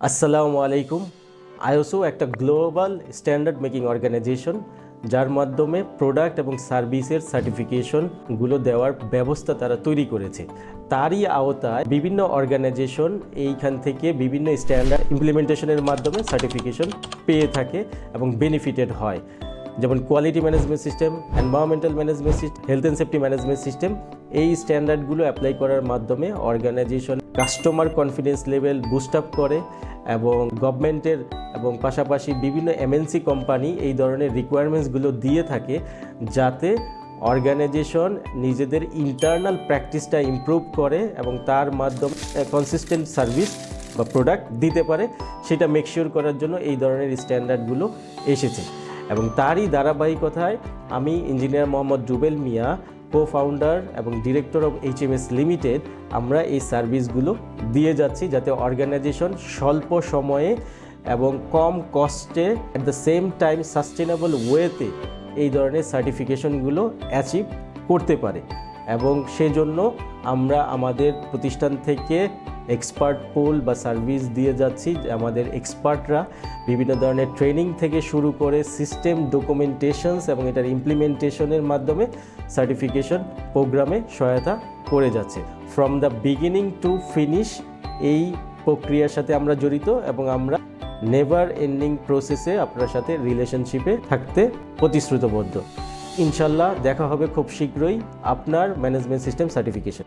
আসসালামু আলাইকুম। আইওসো একটা গ্লোবাল স্ট্যান্ডার্ড মেকিং অর্গানাইজেশন, যার মাধ্যমে প্রোডাক্ট এবং সার্ভিসের সার্টিফিকেশনগুলো দেওয়ার ব্যবস্থা তারা তৈরি করেছে। তারই আওতায় বিভিন্ন অর্গানাইজেশন এইখান থেকে বিভিন্ন স্ট্যান্ডার্ড ইমপ্লিমেন্টেশনের মাধ্যমে সার্টিফিকেশন পেয়ে থাকে এবং বেনিফিটেড হয়। যেমন quality management system environmental management system health and safety management system এই স্ট্যান্ডার্ডগুলো অ্যাপ্লাই করার মাধ্যমে organisation customer confidence level boost up করে এবং গভর্নমেন্টের এবং পাশাপাশি বিভিন্ন এমএনসি কোম্পানি এই ধরনের রিকোয়ারমেন্টসগুলো দিয়ে থাকে যাতে অর্গানাইজেশন নিজেদের ইন্টারনাল প্র্যাকটিসটা ইমপ্রুভ করে এবং তার মাধ্যমে কনসিস্টেন্ট সার্ভিস বা প্রোডাক্ট দিতে পারে, সেটা মেকশিওর করার জন্য এই ধরনের স্ট্যান্ডার্ডগুলো এসেছে। এবং তারই ধারাবাহিকতায় আমি engineer Mohammad Jubel Mia co founder এবং director of H M S limited আমরা এই সার্ভিসগুলো দিয়ে যাচ্ছি যাতে অর্গানাইজেশন স্বল্প সময়ে এবং কম কস্টে at the same time sustainable ওয়েতে এই ধরনের সার্টিফিকেশনগুলো অ্যাচিভ করতে পারে। এবং সেজন্য আমরা আমাদের প্রতিষ্ঠান থেকে এক্সপার্ট পুল বা সার্ভিস দিয়ে যাচ্ছি। আমাদের এক্সপার্টরা বিভিন্ন ধরনের ট্রেনিং থেকে শুরু করে সিস্টেম ডকুমেন্টেশনস এবং এটার ইমপ্লিমেন্টেশনের মাধ্যমে সার্টিফিকেশন প্রোগ্রামে সহায়তা করে যাচ্ছে। From the beginning to finish এই প্রক্রিয়ার সাথে আমরা জড়িত এবং আমরা নেভার এন্ডিং প্রসেসে আপনার সাথে রিলেশনশিপে থাকতে প্রতিশ্রুতবদ্ধ। ইনশাল্লাহ দেখা হবে খুব শীঘ্রই আপনার ম্যানেজমেন্ট সিস্টেম সার্টিফিকেশন